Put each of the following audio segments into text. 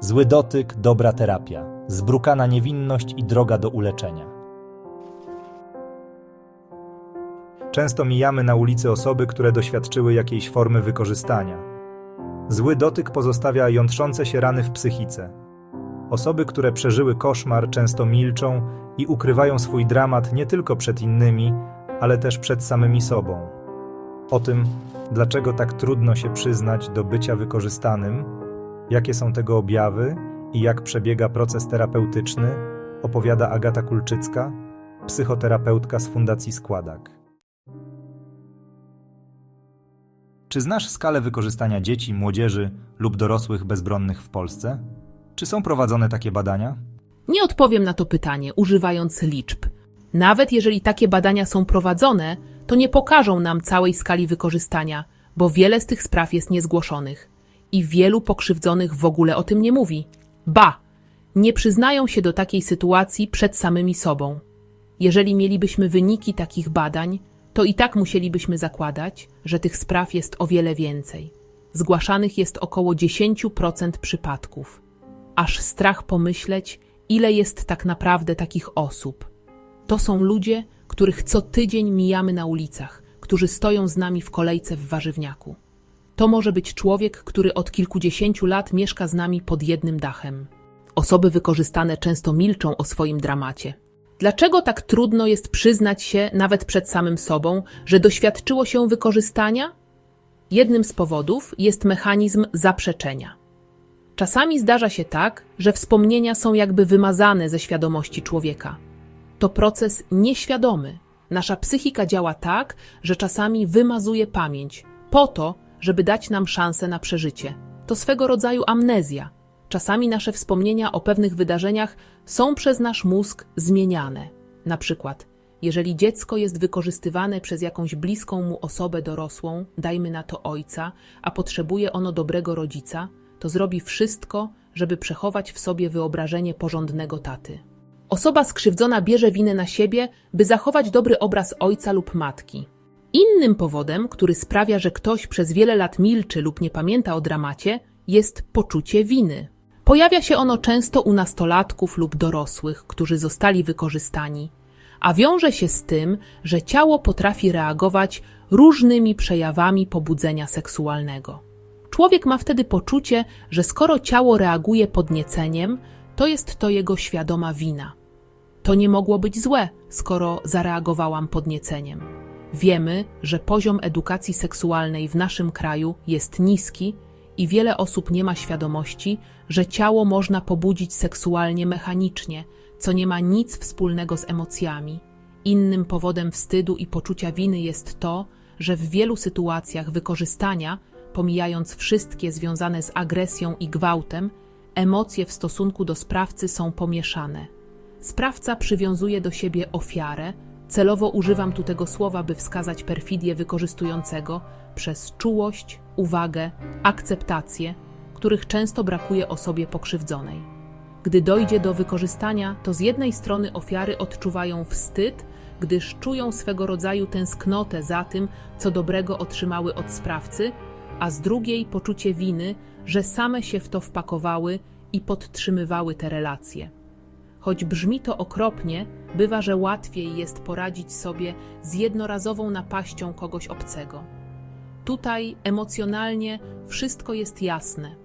Zły dotyk, dobra terapia, zbrukana niewinność i droga do uleczenia. Często mijamy na ulicy osoby, które doświadczyły jakiejś formy wykorzystania. Zły dotyk pozostawia jątrzące się rany w psychice. Osoby, które przeżyły koszmar, często milczą i ukrywają swój dramat nie tylko przed innymi, ale też przed samymi sobą. O tym, dlaczego tak trudno się przyznać do bycia wykorzystanym, jakie są tego objawy i jak przebiega proces terapeutyczny, opowiada Agata Kulczycka, psychoterapeutka z Fundacji Składak. Czy znasz skalę wykorzystania dzieci, młodzieży lub dorosłych bezbronnych w Polsce? Czy są prowadzone takie badania? Nie odpowiem na to pytanie, używając liczb. Nawet jeżeli takie badania są prowadzone, to nie pokażą nam całej skali wykorzystania, bo wiele z tych spraw jest niezgłoszonych i wielu pokrzywdzonych w ogóle o tym nie mówi. Ba, nie przyznają się do takiej sytuacji przed samymi sobą. Jeżeli mielibyśmy wyniki takich badań, to i tak musielibyśmy zakładać, że tych spraw jest o wiele więcej. Zgłaszanych jest około 10% przypadków. Aż strach pomyśleć, ile jest tak naprawdę takich osób. To są ludzie, których co tydzień mijamy na ulicach, którzy stoją z nami w kolejce w warzywniaku. To może być człowiek, który od kilkudziesięciu lat mieszka z nami pod jednym dachem. Osoby wykorzystane często milczą o swoim dramacie. Dlaczego tak trudno jest przyznać się, nawet przed samym sobą, że doświadczyło się wykorzystania? Jednym z powodów jest mechanizm zaprzeczenia. Czasami zdarza się tak, że wspomnienia są jakby wymazane ze świadomości człowieka. To proces nieświadomy. Nasza psychika działa tak, że czasami wymazuje pamięć, po to, żeby dać nam szansę na przeżycie. To swego rodzaju amnezja. Czasami nasze wspomnienia o pewnych wydarzeniach są przez nasz mózg zmieniane. Na przykład, jeżeli dziecko jest wykorzystywane przez jakąś bliską mu osobę dorosłą, dajmy na to ojca, a potrzebuje ono dobrego rodzica, to zrobi wszystko, żeby przechować w sobie wyobrażenie porządnego taty. Osoba skrzywdzona bierze winę na siebie, by zachować dobry obraz ojca lub matki. Innym powodem, który sprawia, że ktoś przez wiele lat milczy lub nie pamięta o dramacie, jest poczucie winy. Pojawia się ono często u nastolatków lub dorosłych, którzy zostali wykorzystani, a wiąże się z tym, że ciało potrafi reagować różnymi przejawami pobudzenia seksualnego. Człowiek ma wtedy poczucie, że skoro ciało reaguje podnieceniem, to jest to jego świadoma wina. To nie mogło być złe, skoro zareagowałam podnieceniem. Wiemy, że poziom edukacji seksualnej w naszym kraju jest niski i wiele osób nie ma świadomości, że ciało można pobudzić seksualnie mechanicznie, co nie ma nic wspólnego z emocjami. Innym powodem wstydu i poczucia winy jest to, że w wielu sytuacjach wykorzystania, pomijając wszystkie związane z agresją i gwałtem, emocje w stosunku do sprawcy są pomieszane. Sprawca przywiązuje do siebie ofiarę, celowo używam tu tego słowa, by wskazać perfidię wykorzystującego przez czułość, uwagę, akceptację, których często brakuje osobie pokrzywdzonej. Gdy dojdzie do wykorzystania, to z jednej strony ofiary odczuwają wstyd, gdyż czują swego rodzaju tęsknotę za tym, co dobrego otrzymały od sprawcy, a z drugiej poczucie winy, że same się w to wpakowały i podtrzymywały te relacje. Choć brzmi to okropnie, bywa, że łatwiej jest poradzić sobie z jednorazową napaścią kogoś obcego. Tutaj emocjonalnie wszystko jest jasne.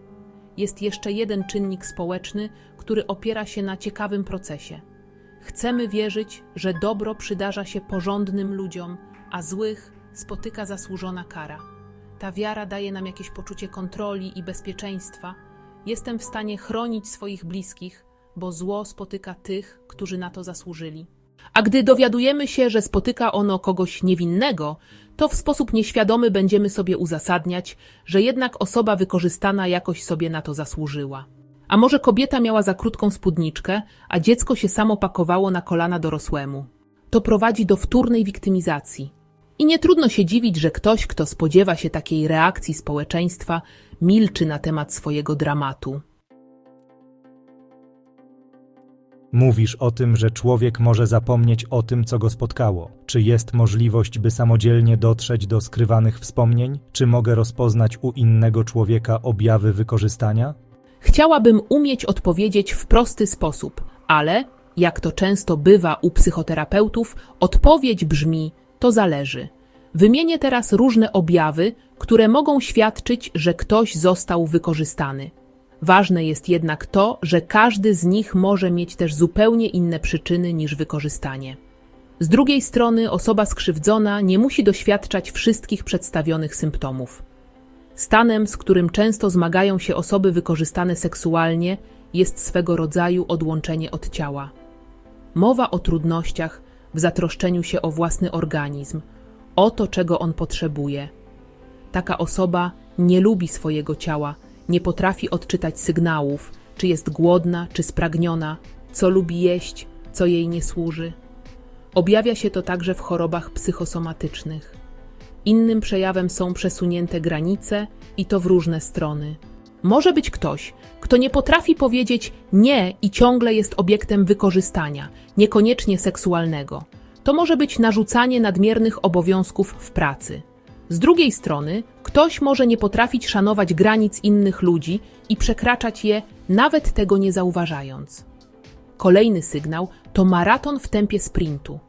Jest jeszcze jeden czynnik społeczny, który opiera się na ciekawym procesie. Chcemy wierzyć, że dobro przydarza się porządnym ludziom, a złych spotyka zasłużona kara. Ta wiara daje nam jakieś poczucie kontroli i bezpieczeństwa. Jestem w stanie chronić swoich bliskich, bo zło spotyka tych, którzy na to zasłużyli. A gdy dowiadujemy się, że spotyka ono kogoś niewinnego, to w sposób nieświadomy będziemy sobie uzasadniać, że jednak osoba wykorzystana jakoś sobie na to zasłużyła. A może kobieta miała za krótką spódniczkę, a dziecko się samo pakowało na kolana dorosłemu. To prowadzi do wtórnej wiktymizacji. I nie trudno się dziwić, że ktoś, kto spodziewa się takiej reakcji społeczeństwa, milczy na temat swojego dramatu. Mówisz o tym, że człowiek może zapomnieć o tym, co go spotkało. Czy jest możliwość, by samodzielnie dotrzeć do skrywanych wspomnień? Czy mogę rozpoznać u innego człowieka objawy wykorzystania? Chciałabym umieć odpowiedzieć w prosty sposób, ale, jak to często bywa u psychoterapeutów, odpowiedź brzmi: to zależy. Wymienię teraz różne objawy, które mogą świadczyć, że ktoś został wykorzystany. Ważne jest jednak to, że każdy z nich może mieć też zupełnie inne przyczyny niż wykorzystanie. Z drugiej strony, osoba skrzywdzona nie musi doświadczać wszystkich przedstawionych symptomów. Stanem, z którym często zmagają się osoby wykorzystane seksualnie, jest swego rodzaju odłączenie od ciała. Mowa o trudnościach w zatroszczeniu się o własny organizm, o to, czego on potrzebuje. Taka osoba nie lubi swojego ciała, nie potrafi odczytać sygnałów, czy jest głodna, czy spragniona, co lubi jeść, co jej nie służy. Objawia się to także w chorobach psychosomatycznych. Innym przejawem są przesunięte granice i to w różne strony. Może być ktoś, kto nie potrafi powiedzieć nie i ciągle jest obiektem wykorzystania, niekoniecznie seksualnego. To może być narzucanie nadmiernych obowiązków w pracy. Z drugiej strony, ktoś może nie potrafić szanować granic innych ludzi i przekraczać je, nawet tego nie zauważając. Kolejny sygnał to maraton w tempie sprintu.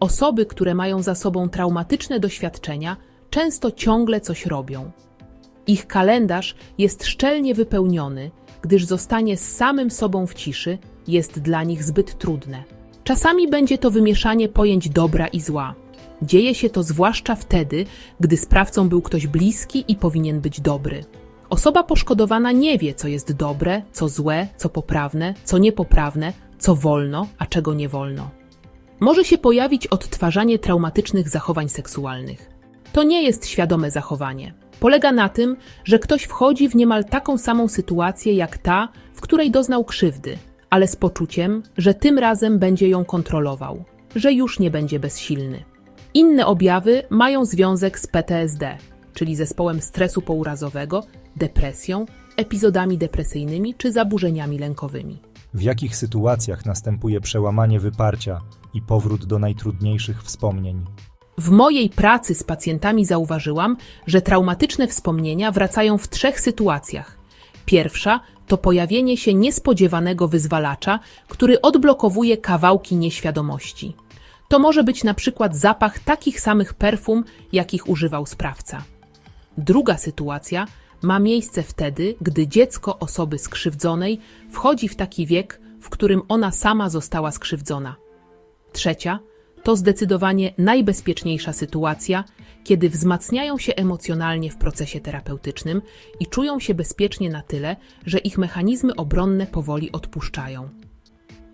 Osoby, które mają za sobą traumatyczne doświadczenia, często ciągle coś robią. Ich kalendarz jest szczelnie wypełniony, gdyż zostanie z samym sobą w ciszy jest dla nich zbyt trudne. Czasami będzie to wymieszanie pojęć dobra i zła. Dzieje się to zwłaszcza wtedy, gdy sprawcą był ktoś bliski i powinien być dobry. Osoba poszkodowana nie wie, co jest dobre, co złe, co poprawne, co niepoprawne, co wolno, a czego nie wolno. Może się pojawić odtwarzanie traumatycznych zachowań seksualnych. To nie jest świadome zachowanie. Polega na tym, że ktoś wchodzi w niemal taką samą sytuację jak ta, w której doznał krzywdy, ale z poczuciem, że tym razem będzie ją kontrolował, że już nie będzie bezsilny. Inne objawy mają związek z PTSD, czyli zespołem stresu pourazowego, depresją, epizodami depresyjnymi czy zaburzeniami lękowymi. W jakich sytuacjach następuje przełamanie wyparcia i powrót do najtrudniejszych wspomnień? W mojej pracy z pacjentami zauważyłam, że traumatyczne wspomnienia wracają w trzech sytuacjach. Pierwsza to pojawienie się niespodziewanego wyzwalacza, który odblokowuje kawałki nieświadomości. To może być na przykład zapach takich samych perfum, jakich używał sprawca. Druga sytuacja ma miejsce wtedy, gdy dziecko osoby skrzywdzonej wchodzi w taki wiek, w którym ona sama została skrzywdzona. Trzecia to zdecydowanie najbezpieczniejsza sytuacja, kiedy wzmacniają się emocjonalnie w procesie terapeutycznym i czują się bezpiecznie na tyle, że ich mechanizmy obronne powoli odpuszczają.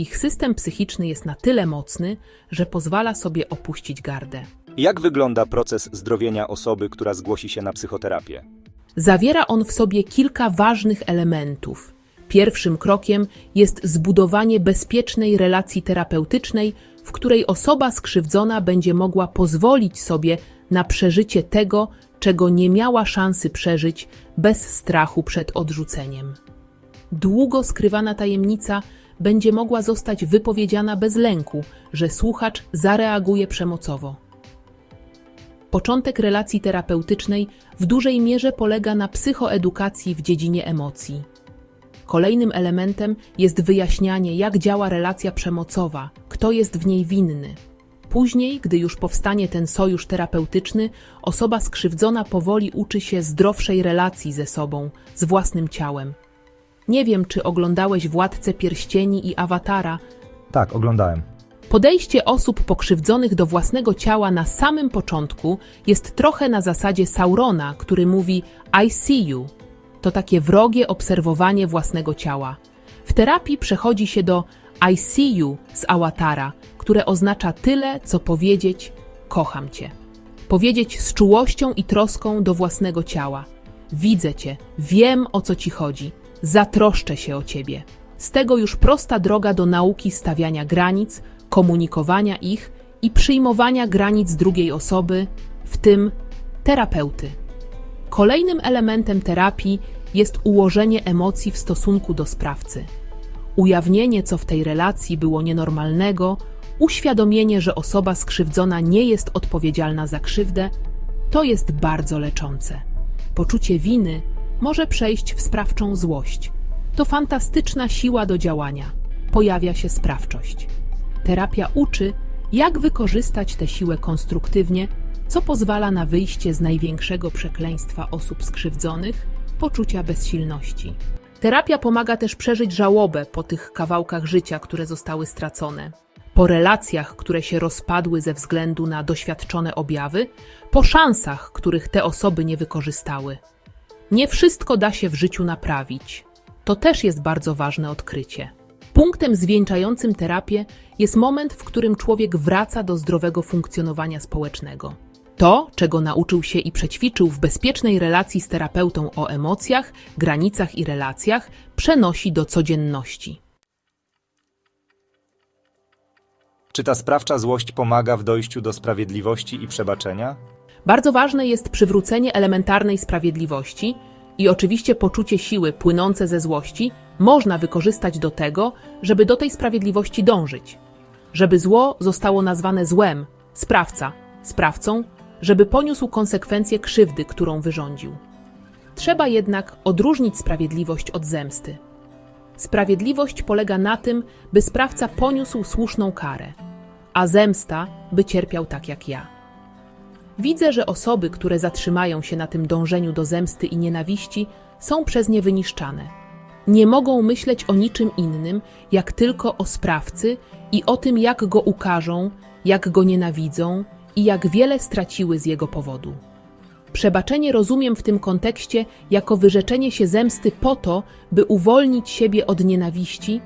Ich system psychiczny jest na tyle mocny, że pozwala sobie opuścić gardę. Jak wygląda proces zdrowienia osoby, która zgłosi się na psychoterapię? Zawiera on w sobie kilka ważnych elementów. Pierwszym krokiem jest zbudowanie bezpiecznej relacji terapeutycznej, w której osoba skrzywdzona będzie mogła pozwolić sobie na przeżycie tego, czego nie miała szansy przeżyć bez strachu przed odrzuceniem. Długo skrywana tajemnica będzie mogła zostać wypowiedziana bez lęku, że słuchacz zareaguje przemocowo. Początek relacji terapeutycznej w dużej mierze polega na psychoedukacji w dziedzinie emocji. Kolejnym elementem jest wyjaśnianie, jak działa relacja przemocowa, kto jest w niej winny. Później, gdy już powstanie ten sojusz terapeutyczny, osoba skrzywdzona powoli uczy się zdrowszej relacji ze sobą, z własnym ciałem. Nie wiem, czy oglądałeś Władcę Pierścieni i Awatara, Tak, oglądałem. Podejście osób pokrzywdzonych do własnego ciała na samym początku jest trochę na zasadzie Saurona, który mówi I see you. To takie wrogie obserwowanie własnego ciała. W terapii przechodzi się do I see you z Awatara, które oznacza tyle, co powiedzieć kocham cię. Powiedzieć z czułością i troską do własnego ciała. Widzę cię, wiem o co ci chodzi, zatroszczę się o ciebie. Z tego już prosta droga do nauki stawiania granic, komunikowania ich i przyjmowania granic drugiej osoby, w tym terapeuty. Kolejnym elementem terapii jest ułożenie emocji w stosunku do sprawcy. Ujawnienie, co w tej relacji było nienormalnego, uświadomienie, że osoba skrzywdzona nie jest odpowiedzialna za krzywdę, to jest bardzo leczące. Poczucie winy może przejść w sprawczą złość. to fantastyczna siła do działania. Pojawia się sprawczość. Terapia uczy, jak wykorzystać tę siłę konstruktywnie, co pozwala na wyjście z największego przekleństwa osób skrzywdzonych poczucia bezsilności. Terapia pomaga też przeżyć żałobę po tych kawałkach życia, które zostały stracone, po relacjach, które się rozpadły ze względu na doświadczone objawy, po szansach, których te osoby nie wykorzystały. Nie wszystko da się w życiu naprawić. To też jest bardzo ważne odkrycie. Punktem zwieńczającym terapię jest moment, w którym człowiek wraca do zdrowego funkcjonowania społecznego. To, czego nauczył się i przećwiczył w bezpiecznej relacji z terapeutą o emocjach, granicach i relacjach, przenosi do codzienności. Czy ta sprawcza złość pomaga w dojściu do sprawiedliwości i przebaczenia? Bardzo ważne jest przywrócenie elementarnej sprawiedliwości i oczywiście poczucie siły płynące ze złości można wykorzystać do tego, żeby do tej sprawiedliwości dążyć. Żeby zło zostało nazwane złem, sprawca, sprawcą, żeby poniósł konsekwencje krzywdy, którą wyrządził. Trzeba jednak odróżnić sprawiedliwość od zemsty. Sprawiedliwość polega na tym, by sprawca poniósł słuszną karę, a zemsta, by cierpiał tak jak ja. Widzę, że osoby, które zatrzymają się na tym dążeniu do zemsty i nienawiści, są przez nie wyniszczane. Nie mogą myśleć o niczym innym, jak tylko o sprawcy i o tym, jak go ukarzą, jak go nienawidzą i jak wiele straciły z jego powodu. Przebaczenie rozumiem w tym kontekście jako wyrzeczenie się zemsty po to, by uwolnić siebie od nienawiści,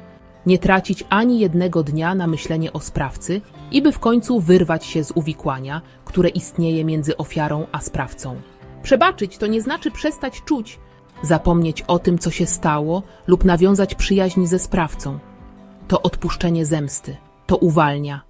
nie tracić ani jednego dnia na myślenie o sprawcy i by w końcu wyrwać się z uwikłania, które istnieje między ofiarą a sprawcą. Przebaczyć to nie znaczy przestać czuć, zapomnieć o tym, co się stało lub nawiązać przyjaźń ze sprawcą. To odpuszczenie zemsty, to uwalnia,